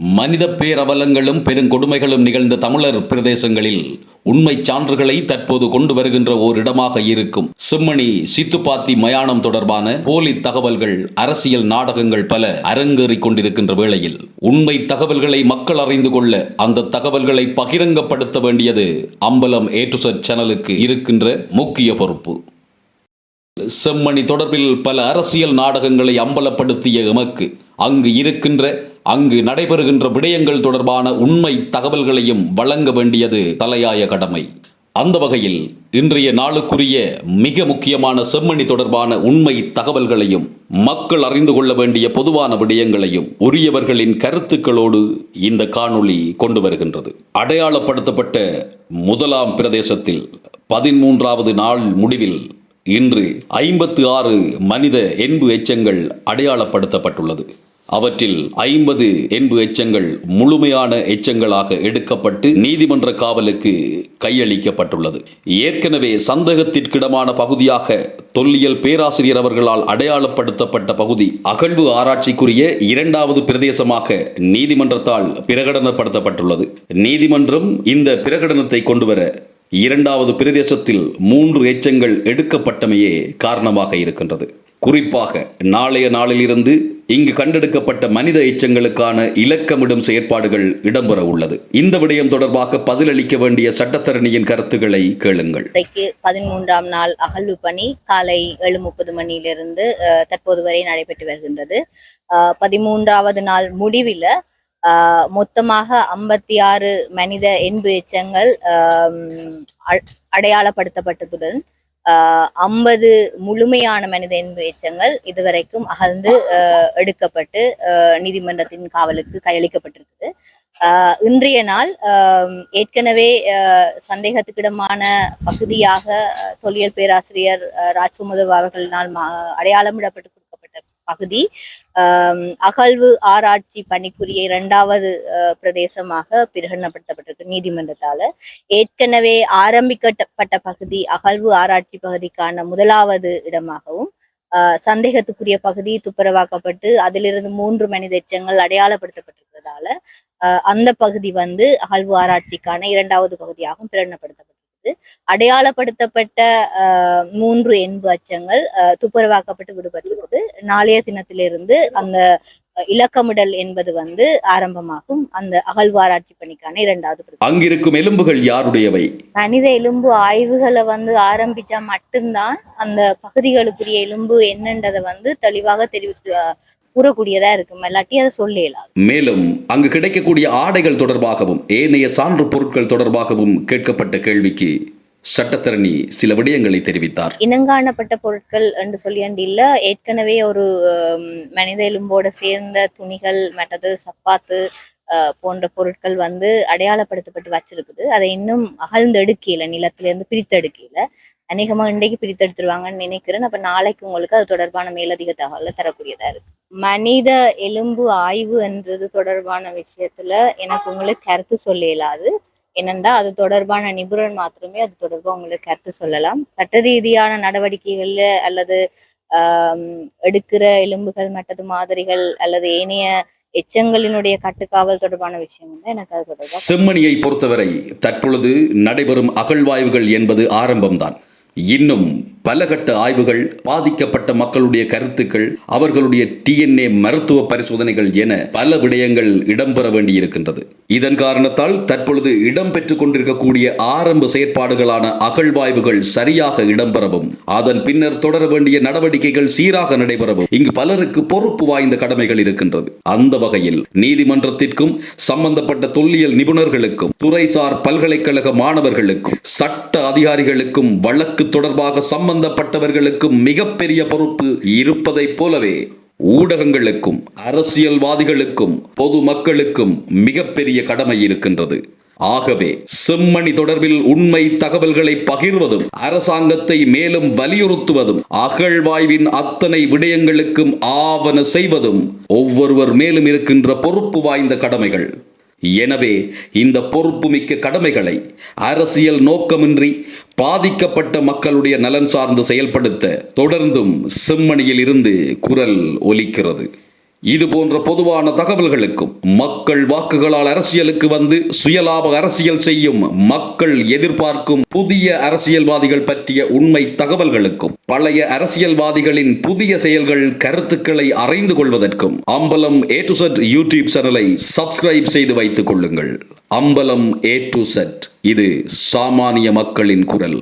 மனித பேரவலங்களும் பெருங்கொடுமைகளும் நிகழ்ந்த தமிழர் பிரதேசங்களில் உண்மை சான்றுகளை தற்போது கொண்டு வருகின்ற ஓரிடமாக இருக்கும். செம்மணி சித்துப்பாத்தி மயானம் தொடர்பான போலி தகவல்கள் அரசியல் நாடகங்கள் பல அரங்கேறிக் கொண்டிருக்கின்ற வேளையில் உண்மை தகவல்களை மக்கள் அறிந்து கொள்ள அந்த தகவல்களை பகிரங்கப்படுத்த வேண்டியது அம்பலம் ஏ சேனலுக்கு இருக்கின்ற முக்கிய பொறுப்பு. செம்மணி தொடர்பில் பல அரசியல் நாடகங்களை அம்பலப்படுத்திய எமக்கு அங்கு இருக்கின்ற அங்கு நடைபெறுகின்ற விடயங்கள் தொடர்பான உண்மை தகவல்களையும் வழங்க வேண்டியது தலையாய கடமை. அந்த வகையில் இன்றைய நாளுக்குரிய மிக முக்கியமான செம்மணி தொடர்பான உண்மை தகவல்களையும் மக்கள் அறிந்து கொள்ள வேண்டிய பொதுவான விடயங்களையும் உரியவர்களின் கருத்துக்களோடு இந்த காணொளி கொண்டு வருகின்றது. அடையாளப்படுத்தப்பட்ட முதலாம் பிரதேசத்தில் பதிமூன்றாவது நாள் முடிவில் இன்று ஐம்பத்து ஆறு மனித என்பு எச்சங்கள் அடையாளப்படுத்தப்பட்டுள்ளது. அவற்றில் ஐம்பது என்பு எச்சங்கள் முழுமையான எச்சங்களாக எடுக்கப்பட்டு நீதிமன்ற காவலுக்கு கையளிக்கப்பட்டுள்ளது. ஏற்கனவே சந்தேகத்திற்கிடமான பகுதியாக தொல்லியல் பேராசிரியர் அவர்களால் அடையாளப்படுத்தப்பட்ட பகுதி அகழ்வு ஆராய்ச்சிக்குரிய இரண்டாவது பிரதேசமாக நீதிமன்றத்தால் பிரகடனப்படுத்தப்பட்டுள்ளது. நீதிமன்றம் இந்த பிரகடனத்தை கொண்டுவர இரண்டாவது பிரதேசத்தில் மூன்று எச்சங்கள் எடுக்கப்பட்டமையே காரணமாக இருக்கின்றது. குறிப்பாக நாளைய நாளிலிருந்து இங்கு கண்டெடுக்கப்பட்ட மனித எச்சங்களுக்கான இலக்கமிடும் செயற்பாடுகள் இடம்பெற உள்ளது. இந்த விடயம் தொடர்பாக பதிலளிக்க வேண்டிய சட்டத்தரணியின் கருத்துக்களை கேளுங்கள். இன்றைக்கு பதிமூன்றாம் நாள் அகழ்வு பணி காலை ஏழு முப்பது மணியிலிருந்து தற்போது வரை நடைபெற்று வருகின்றது. பதிமூன்றாவது நாள் முடிவில் மொத்தமாக ஐம்பத்தி ஆறு மனித என்பு எச்சங்கள் அ- அடையாளப்படுத்தப்பட்டதுடன் ஐம்பது முழுமையான மனித என்பு எச்சங்கள் இதுவரைக்கும் அகழ்ந்து அஹ், எடுக்கப்பட்டு அஹ், நீதிமன்றத்தின் காவலுக்கு கையளிக்கப்பட்டிருக்குது. இன்றைய நாள் ஏற்கனவே சந்தேகத்துக்கிடமான பகுதியாக தொல்லியல் பேராசிரியர் அஹ், அவர்களினால் அடையாளமிடப்பட்டு பகுதி. அகழ்வு ஆராய்ச்சி பணிக்குரிய இரண்டாவது பிரதேசமாக பிரகடனப்படுத்தப்பட்டிருக்கு நீதிமன்றத்தால. ஏற்கனவே ஆரம்பிக்கப்பட்ட பகுதி அகழ்வு ஆராய்ச்சி பகுதிக்கான முதலாவது இடமாகவும் ஆஹ், சந்தேகத்துக்குரிய பகுதி துப்புரவாக்கப்பட்டு அதிலிருந்து மூன்று மனித எச்சங்கள் அடையாளப்படுத்தப்பட்டிருக்கிறதால ஆஹ், அந்த பகுதி வந்து அகழ்வு ஆராய்ச்சிக்கான இரண்டாவது பகுதியாகவும் பிரகடனப்படுத்தப்பட்டது அடையாளப்படுத்தப்பட்ட ஆஹ், மூன்று எண்பு அச்சங்கள் ஆஹ், விடுபட்டு விடுபட்டிருக்குது நாளைய தினத்திலிருந்து அந்த இலக்கமிடல் என்பது வந்து ஆரம்பமாகும். அந்த அகழ்வாராய்ச்சி பணிக்கான இரண்டாவது. அங்கிருக்கும் எலும்புகள் யாருடையவை? மனித எலும்பு ஆய்வுகளை வந்து ஆரம்பிச்சா மட்டும்தான் அந்த பகுதிகளுக்குரிய எலும்பு என்னன்றதை வந்து தெளிவாக தெரிவித்து கூறக்கூடியதா இருக்கும். இல்லாட்டி அதை சொல்ல இயலாது. மேலும் அங்கு கிடைக்கக்கூடிய ஆடைகள் தொடர்பாகவும் ஏனைய சான்று பொருட்கள் தொடர்பாகவும் கேட்கப்பட்ட கேள்விக்கு சட்டத்தரணி சில விடயங்களை தெரிவித்தார். இனங்காணப்பட்ட பொருட்கள் என்று சொல்லி இல்ல. ஏற்கனவே ஒரு மனித எலும்போட சேர்ந்த துணிகள் மற்றது சப்பாத்து போன்ற பொருட்கள் வந்து அடையாளப்படுத்தப்பட்டு வச்சிருக்குது. அதை இன்னும் அகழ்ந்து எடுக்கல நிலத்துல இருந்து பிரித்தெடுக்கல அநேகமா இன்றைக்கு பிரித்தெடுத்துருவாங்கன்னு நினைக்கிறேன். அப்ப நாளைக்கு உங்களுக்கு அது தொடர்பான மேலதிக தகவலை தரக்கூடியதா இருக்கு. மனித எலும்பு ஆய்வு என்றது தொடர்பான விஷயத்துல எனக்கு உங்களுக்கு கருத்து சொல்ல இயலாது. என்னண்டா அது தொடர்பான நிபுணர் மாத்திரமே அது தொடர்பாக உங்களுக்கு கருத்து சொல்லலாம். சட்ட ரீதியான நடவடிக்கைகள்ல அல்லது எடுக்கிற எலும்புகள் மற்றது மாதிரிகள் அல்லது ஏனைய எச்சங்களினுடைய கட்டுக்காவல் தொடர்பான விஷயம் எனக்கு அது தொடர்பாக செம்மணியை பொறுத்தவரை தற்பொழுது நடைபெறும் அகழ்வாய்வுகள் என்பது ஆரம்பம்தான். இன்னும் பல கட்ட ஆய்வுகள் பாதிக்கப்பட்ட மக்களுடைய கருத்துக்கள் அவர்களுடைய டிஎன்ஏ மருத்துவ பரிசோதனைகள் என பல விடயங்கள் இடம்பெற வேண்டியிருக்கின்றது. இதன் காரணத்தால் தற்பொழுது இடம்பெற்றுக் கொண்டிருக்கக்கூடிய ஆரம்ப செயற்பாடுகளான அகழ்வாய்வுகள் சரியாக இடம்பெறவும் அதன் பின்னர் தொடர வேண்டிய நடவடிக்கைகள் சீராக நடைபெறவும் இங்கு பலருக்கு பொறுப்பு வாய்ந்த கடமைகள் இருக்கின்றது. அந்த வகையில் நீதிமன்றத்திற்கும் சம்பந்தப்பட்ட தொல்லியல் நிபுணர்களுக்கும் துறைசார் பல்கலைக்கழக மாணவர்களுக்கும் சட்ட அதிகாரிகளுக்கும் வழக்கு தொடர்பாக சம்பந்தப்பட்டவர்களுக்கும் மிகப்பெரிய பொறுப்பு இருப்பதைப் போலவே ஊடகங்களுக்கும் அரசியல்வாதிகளுக்கும் பொது மக்களுக்கும் மிகப்பெரிய கடமை இருக்கின்றது. ஆகவே செம்மணி தொடர்பில் உண்மை தகவல்களை பகிர்வதும் அரசாங்கத்தை மேலும் வலியுறுத்துவதும் அகழ்வாய்வின் அத்தனை விடயங்களுக்கும் ஆவன செய்வதும் ஒவ்வொருவர் மேலும் இருக்கின்ற பொறுப்பு வாய்ந்த கடமைகள். எனவே இந்த பொறுப்புமிக்க கடமைகளை அரசியல் நோக்கமின்றி பாதிக்கப்பட்ட மக்களுடைய நலன் சார்ந்து செயல்படுத்த தொடர்ந்தும் செம்மணியில் இருந்து குரல் ஒலிக்கிறது. இது போன்ற பொதுவான தகவல்களுக்கும் மக்கள் வாக்குகளால் அரசியலுக்கு வந்து சுயலாப அரசியல் செய்யும் மக்கள் எதிர்பார்க்கும் புதிய அரசியல்வாதிகள் பற்றிய உண்மை தகவல்களுக்கும் பழைய அரசியல்வாதிகளின் புதிய செயல்கள் கருத்துக்களை அறிந்து கொள்வதற்கும் Ambalam A to Z YouTube சேனலை சப்ஸ்கிரைப் செய்து வைத்துக் கொள்ளுங்கள். அம்பலம் ஏ டு செட் இது சாமானிய மக்களின் குரல்.